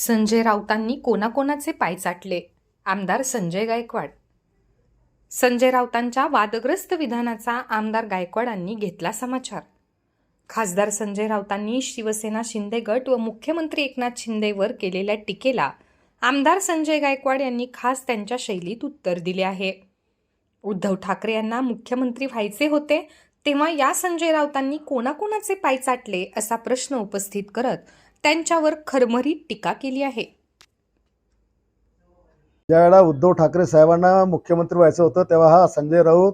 संजय राऊतांनी कोणाकोणाचे पाय चाटले? आमदार संजय गायकवाड. संजय राऊतांच्या वादग्रस्त विधानाचा आमदार गायकवाडांनी घेतला समाचार. खासदार संजय राऊतांनी शिवसेना शिंदे गट व मुख्यमंत्री एकनाथ शिंदेवर केलेल्या टीकेला आमदार संजय गायकवाड यांनी खास त्यांच्या शैलीत उत्तर दिले आहे. उद्धव ठाकरे यांना मुख्यमंत्री व्हायचे होते तेव्हा या संजय राऊतांनी कोणाकोणाचे पाय चाटले असा प्रश्न उपस्थित करत त्यांच्यावर खरमरीत टीका केली आहे. ज्यावेळेला उद्धव ठाकरे साहेबांना मुख्यमंत्री व्हायचं होतं तेव्हा हा संजय राऊत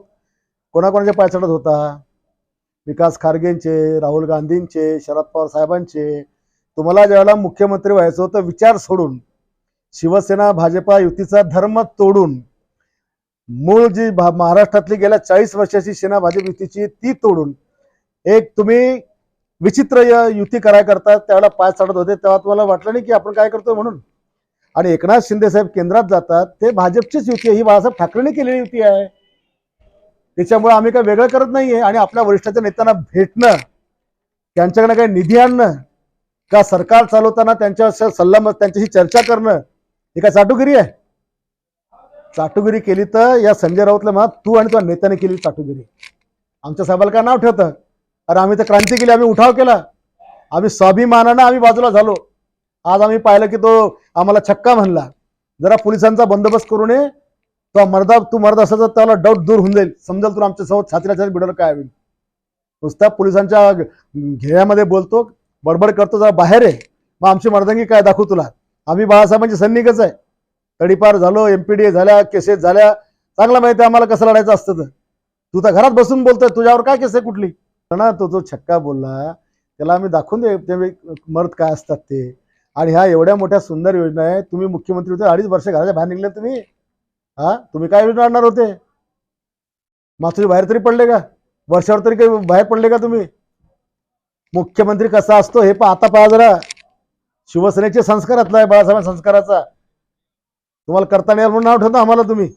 कोणाकोणाच्या पायचडत होता? विकास खारगेंचे राहुल गांधींचे शरद पवार साहेबांचे. तुम्हाला ज्यावेळेला मुख्यमंत्री व्हायचं होतं विचार सोडून शिवसेना भाजपा युतीचा धर्म तोडून मूळ जी महाराष्ट्रातली गेल्या चाळीस वर्षाची सेना भाजप युतीची ती तोडून एक तुम्ही विचित्र युती कराय करतात त्यावेळेला पाय चढत होते. तेव्हा तुम्हाला वाटलं नाही की आपण काय करतोय म्हणून? आणि एकनाथ शिंदे साहेब केंद्रात जातात ते भाजपचीच युती आहे. ही बाळासाहेब ठाकरेंनी केलेली युती आहे. त्याच्यामुळे आम्ही काय वेगळं करत नाहीये. आणि आपल्या वरिष्ठाच्या नेत्यांना भेटणं त्यांच्याकडे काही निधी आणणं का सरकार चालवताना त्यांच्या सल्ला त्यांच्याशी चर्चा करणं ही काय चाटुगिरी आहे? चाटुगिरी केली तर या संजय राऊतला म्हणा तू आणि तुझ्या नेत्याने केली चाटुगिरी. आमच्या साहेबाला काय नाव ठेवतं? अरे आम्ही तर क्रांती केली आम्ही उठाव केला. आम्ही स्वाभिमानानं आम्ही बाजूला झालो. आज आम्ही पाहिलं की तो आम्हाला छक्का म्हणला. जरा पोलिसांचा बंदोबस्त करू नये. तो मर्दा तू मर्द असायचा त्याला डाऊट दूर होऊन जाईल. समजेल तुला आमच्यासोबत छातीला छाती बिडवलं काय होईल. नुसता पोलिसांच्या घेण्यामध्ये बोलतो बडबड करतो जरा बाहेर आहे मग आमची मर्दंगी काय दाखवू तुला? आम्ही बाळासाहेबांची सैनिकच आहे. तडीपार झालो एमपीडीए झाल्या केसेस झाल्या. चांगला माहिती आहे आम्हाला कसं लढायचं असतं तर. तू तर घरात बसून बोलतोय तुझ्यावर काय केस आहे कुठली? तो जो छक्का बोलला त्याला आम्ही दाखवून दे मर्द काय असतात ते. आणि ह्या एवढ्या मोठ्या सुंदर योजना आहे तुम्ही मुख्यमंत्री होते अडीच वर्ष घराच्या बाहेर निघले तुम्ही. हा? तुम्ही काय योजना आणणार होते? मागच्या बाहेर तरी पडले का? वर्षावर तरी काही बाहेर पडले का तुम्ही? मुख्यमंत्री कसा असतो हे पहा आता पहा जरा. शिवसेनेचे संस्कारातला आहे बाळासाहेब संस्काराचा. तुम्हाला करता नाही म्हणून नाव ठेवता आम्हाला तुम्ही.